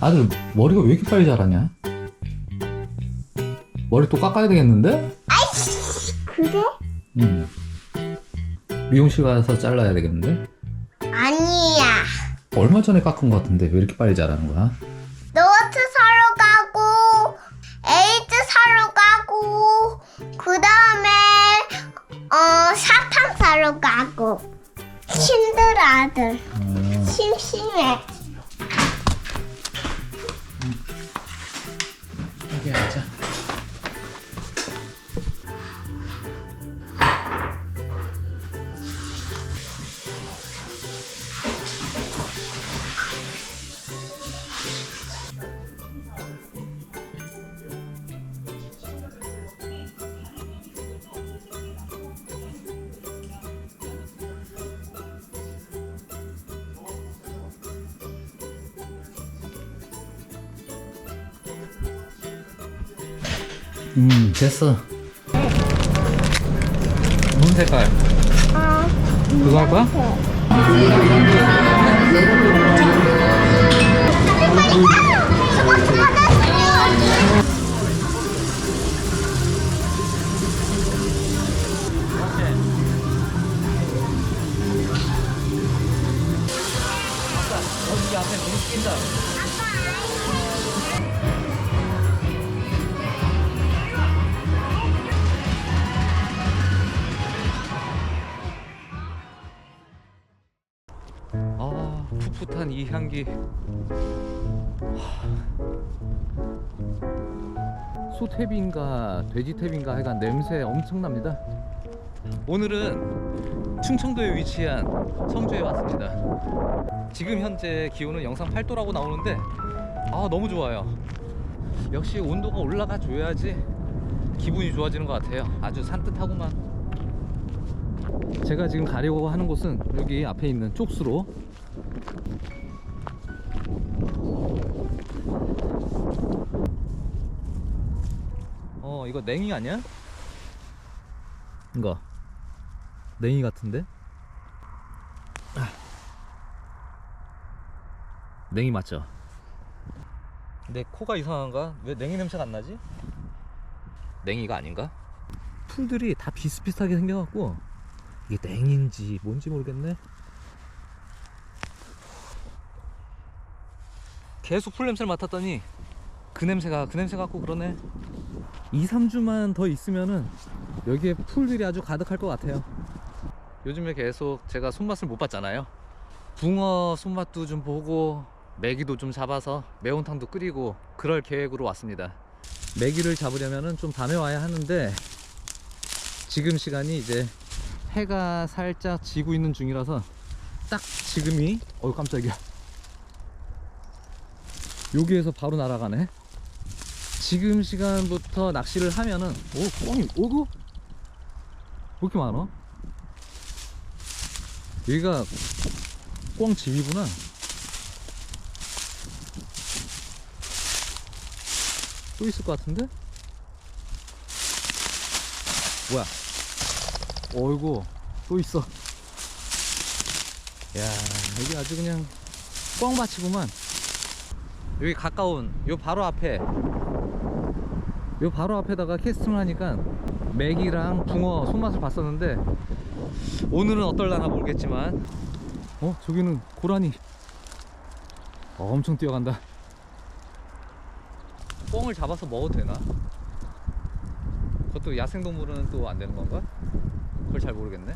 아들 머리가 왜 이렇게 빨리 자라냐? 머리 또 깎아야 되겠는데? 그래? 응. 미용실 가서 잘라야 되겠는데? 아니야. 얼마 전에 깎은 것 같은데 왜 이렇게 빨리 자라는 거야? 음, 됐어. 무슨 색깔? 그거 할 거야? 앞에 물 낀다. 향기. 소탭인가 돼지탭인가 하여간 냄새 엄청납니다. 오늘은 충청도에 위치한 청주에 왔습니다. 지금 현재 기온은 영상 8도라고 나오는데 아 너무 좋아요. 역시 온도가 올라가 줘야지 기분이 좋아지는 것 같아요. 아주 산뜻하구만. 제가 지금 가려고 하는 곳은 여기 앞에 있는 쪽수로 어 이거 냉이 아니야? 이거 냉이 같은데? 아. 냉이 맞죠? 내 코가 이상한가? 왜 냉이 냄새가 안 나지? 냉이가 아닌가? 풀들이 다 비슷비슷하게 생겨갖고 이게 냉인지 뭔지 모르겠네. 계속 풀 냄새를 맡았더니 그 냄새가 그 냄새 같고 그러네. 2, 3주만 더 있으면은 여기에 풀들이 아주 가득할 것 같아요. 요즘에 계속 제가 손맛을 못 봤잖아요. 붕어 손맛도 좀 보고 메기도 좀 잡아서 매운탕도 끓이고 그럴 계획으로 왔습니다. 메기를 잡으려면은 좀 밤에 와야 하는데 지금 시간이 이제 해가 살짝 지고 있는 중이라서 딱 지금이 어우 깜짝이야 여기에서 바로 날아가네 지금 시간부터 낚시를 하면은 오 꽝이 오고 왜 이렇게 많아? 여기가 꽝 집이구나. 또 있을 것 같은데? 뭐야? 어이구 또 있어. 야 여기 아주 그냥 꽝밭이구만. 여기 가까운 요 바로 앞에 요 바로 앞에다가 캐스팅을 하니까 맥이랑 붕어 손맛을 봤었는데 오늘은 어떨라나 모르겠지만 어 저기는 고라니 어, 엄청 뛰어간다 뻥을 잡아서 먹어도 되나? 그것도 야생동물은 또 안 되는 건가? 그걸 잘 모르겠네.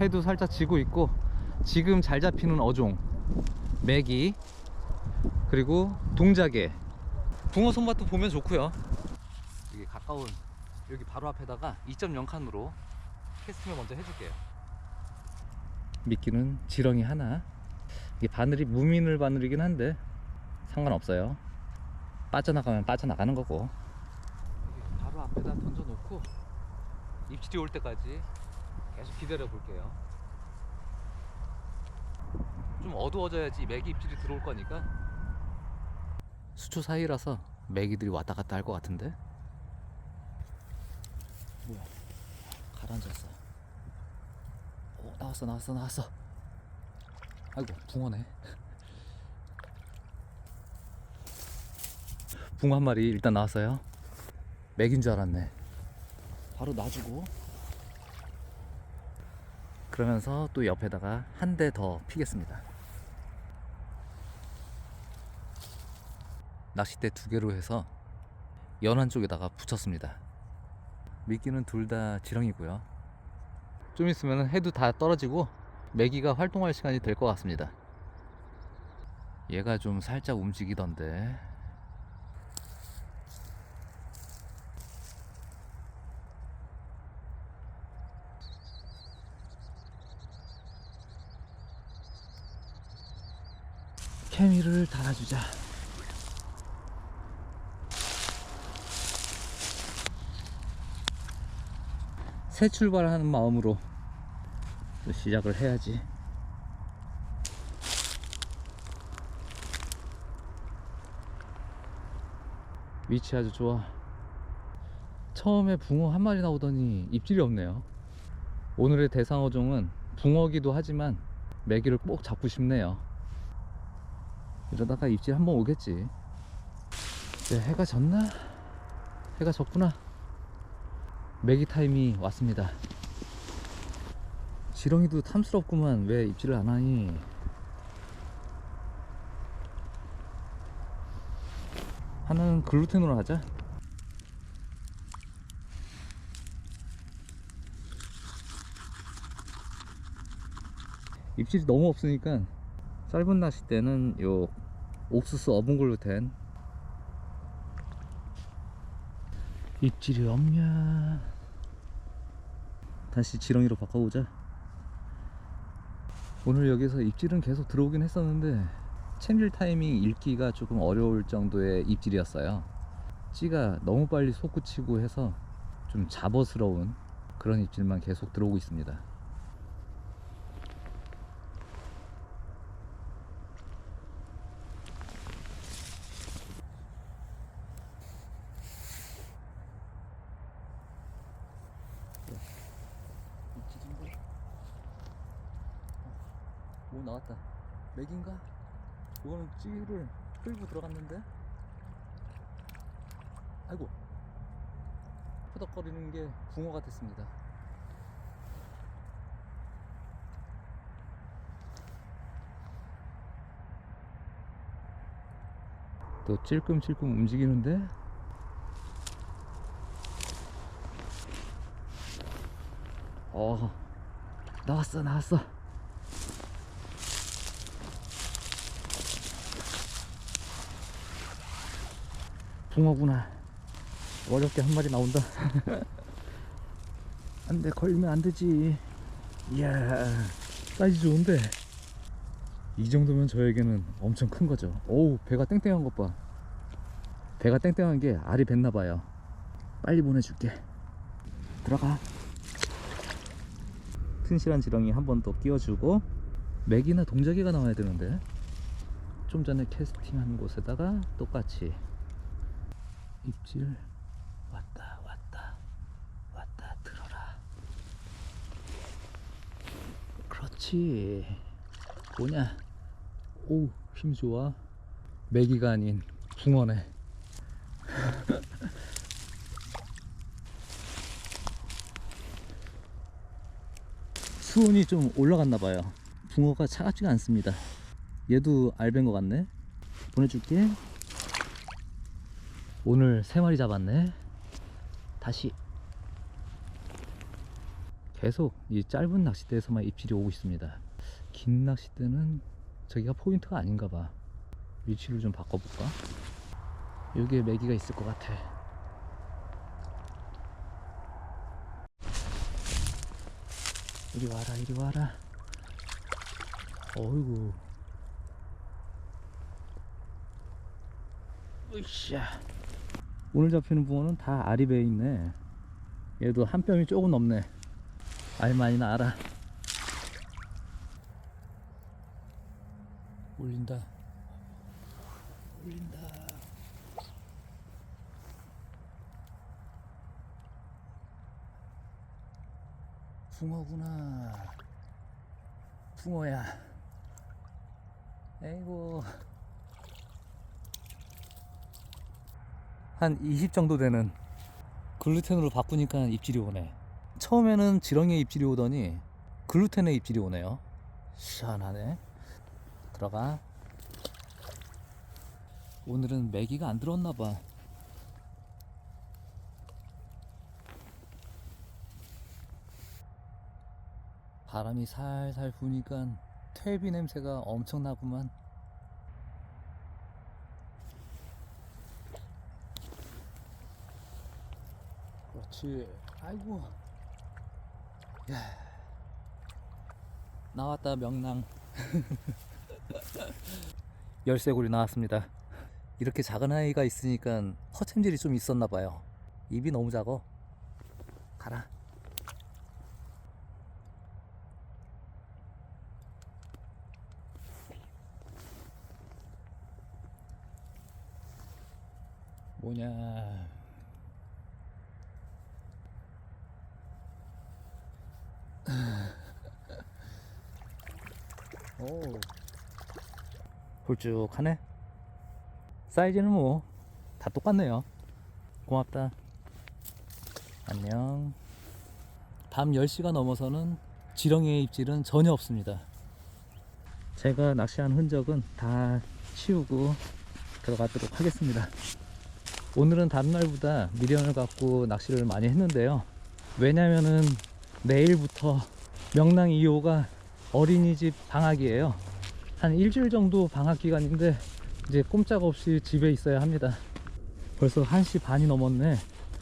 해도 살짝 지고 있고 지금 잘 잡히는 어종, 메기 그리고 동자개, 붕어 손맛도 보면 좋고요. 여기 가까운 여기 바로 앞에다가 2.0 칸으로 캐스팅을 먼저 해줄게요. 미끼는 지렁이 하나. 이게 바늘이 무민을 바늘이긴 한데 상관없어요. 빠져나가면 빠져나가는 거고. 바로 앞에다 던져놓고 입질이 올 때까지 계속 기다려 볼게요. 좀 어두워져야지 맥이 입질이 들어올 거니까. 수초 사이라서 맥이들이 왔다 갔다 할 것 같은데. 뭐야? 가라앉았어. 오 나왔어 나왔어 나왔어. 아이고 붕어네. 붕어 한 마리 일단 나왔어요. 맥인 줄 알았네. 바로 놔주고. 그러면서 또 옆에다가 한 대 더 피겠습니다. 낚싯대 두 개로 해서 연안 쪽에다가 붙였습니다. 미끼는 둘 다 지렁이고요. 좀 있으면 해도 다 떨어지고 메기가 활동할 시간이 될 것 같습니다. 얘가 좀 살짝 움직이던데. 케미를 달아주자. 새 출발하는 마음으로 또 시작을 해야지. 위치 아주 좋아. 처음에 붕어 한 마리 나오더니 입질이 없네요. 오늘의 대상어종은 붕어기도 하지만 메기를 꼭 잡고 싶네요. 이러다가 입질 한 번 오겠지. 이제 해가 졌나? 해가 졌구나. 메기 타임이 왔습니다. 지렁이도 탐스럽구만. 왜 입질을 안 하니? 하나는 글루텐으로 하자. 입질이 너무 없으니까 짧은 낚싯대는 요 옥수수 어분 글루텐 입질이 없냐? 다시 지렁이로 바꿔보자. 오늘 여기서 입질은 계속 들어오긴 했었는데 챔질 타이밍 읽기가 조금 어려울 정도의 입질이었어요. 찌가 너무 빨리 솟구치고 해서 좀 잡어스러운 그런 입질만 계속 들어오고 있습니다 오 나왔다. 맥인가? 이거는 찌를 끌고 들어갔는데? 아이고. 푸덕거리는 게 붕어 같았습니다. 또 찔끔찔끔 움직이는데? 어 나왔어 나왔어 붕어구나. 어렵게 한 마리 나온다. 안돼 걸리면 안 되지. 이야 사이즈 좋은데. 이 정도면 저에게는 엄청 큰 거죠. 오우 배가 땡땡한 것봐. 배가 땡땡한 게 알이 뱉나 봐요. 빨리 보내줄게. 들어가. 튼실한 지렁이 한 번 더 끼워주고 맥이나 동자기가 나와야 되는데. 좀 전에 캐스팅한 곳에다가 똑같이 입질. 왔다 왔다 왔다 들어라. 그렇지. 뭐냐? 오우 힘 좋아. 메기가 아닌 붕어네. 수온이 좀 올라갔나 봐요. 붕어가 차갑지가 않습니다. 얘도 알벤 것 같네. 보내줄게 오늘 세 마리 잡았네. 다시 계속 이 짧은 낚싯대에서만 입질이 오고 있습니다. 긴 낚싯대는 저기가 포인트가 아닌가 봐. 위치를 좀 바꿔볼까? 여기에 메기가 있을 것 같아. 이리 와라, 이리 와라. 어이구. 으쌰. 오늘 잡히는 붕어는 다 알이 배에 있네. 얘도 한 뼘이 조금 넘네. 알 많이 나라. 올린다. 올린다. 붕어구나. 붕어야. 에이고. 한 20 정도 되는 글루텐으로 바꾸니까 입질이 오네. 처음에는 지렁이에 입질이 오더니 글루텐에 입질이 오네요. 시원하네. 들어가. 오늘은 메기가 안 들어왔나 봐. 바람이 살살 부니까 퇴비 냄새가 엄청나구만. 그렇지. 아이고. 야. 나왔다 명랑. 열쇠고리 나왔습니다. 이렇게 작은 아이가 있으니까 허챔질이 좀 있었나 봐요. 입이 너무 작어. 가라. 뭐냐? 오. 홀쭉하네. 사이즈는 뭐 다 똑같네요. 고맙다. 안녕. 밤 10시가 넘어서는 지렁이의 입질은 전혀 없습니다. 제가 낚시한 흔적은 다 치우고 들어가도록 하겠습니다. 오늘은 다른 날보다 미련을 갖고 낚시를 많이 했는데요. 왜냐면은 내일부터 명랑 2호가 어린이집 방학이에요. 한 일주일 정도 방학 기간인데 이제 꼼짝없이 집에 있어야 합니다. 벌써 1시 반이 넘었네.